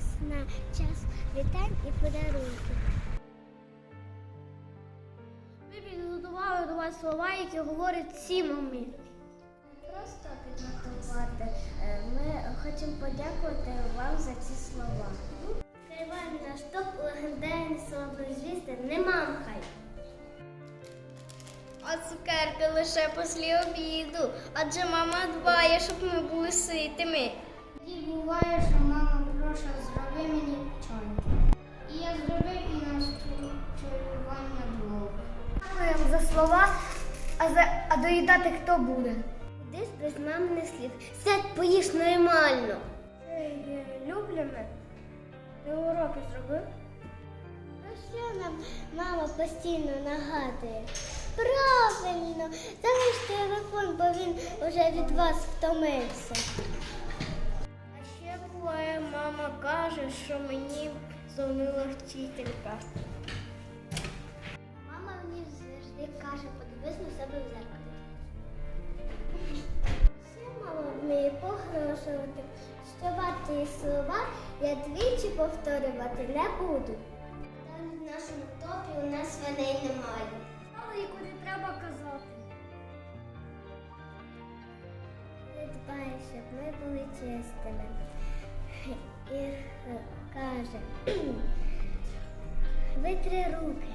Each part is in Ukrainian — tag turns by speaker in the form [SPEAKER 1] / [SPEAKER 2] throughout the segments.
[SPEAKER 1] на час вітань і подарунків. Ми підготували до вас слова, які говорять всі мамі.
[SPEAKER 2] Просто підготувати. Е, Ми хочемо подякувати вам за ці слова.
[SPEAKER 1] Відкриваємо наш топ легендарні слова звісти не мамкай.
[SPEAKER 2] А цукерки лише після обіду, адже мама дбає, щоб ми були ситими.
[SPEAKER 1] І буває, що мама проша зроби мені чай. І я зробив і наш чаювання блок.
[SPEAKER 2] Дякуємо за слова, а, за, а доїдати хто буде?
[SPEAKER 1] Десь без мами не слід. Сядь, поїж нормально.
[SPEAKER 2] Любляме. Ти уроки зробив?
[SPEAKER 1] А що нам мама постійно нагадує? Правильно, залиш телефон, бо він вже від вас втомився.
[SPEAKER 2] Каже, що мені дзвонила вчителька.
[SPEAKER 1] Мама мені завжди каже, подивись на себе в зеркалі. Ще мама вміє погрожувати, що варті слова я двічі повторювати не буду. Там в нашому топі у нас свиней немає.
[SPEAKER 2] Але яку не треба казати.
[SPEAKER 1] Ти дбаєш, щоб ми були чистими. І каже, витри руки.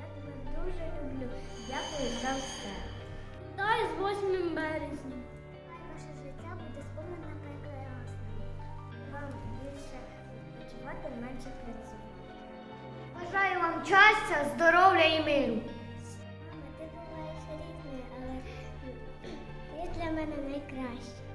[SPEAKER 1] Я тебе дуже люблю. Дякую за все.
[SPEAKER 2] Дай з 8 березня.
[SPEAKER 1] Ваше життя буде сповнено прекрасним. Вам більше відпочивати, менше працювати.
[SPEAKER 2] Бажаю вам щастя, здоров'я і миру.
[SPEAKER 1] Мама, ти буваєш рідною, але ти для мене найкраща.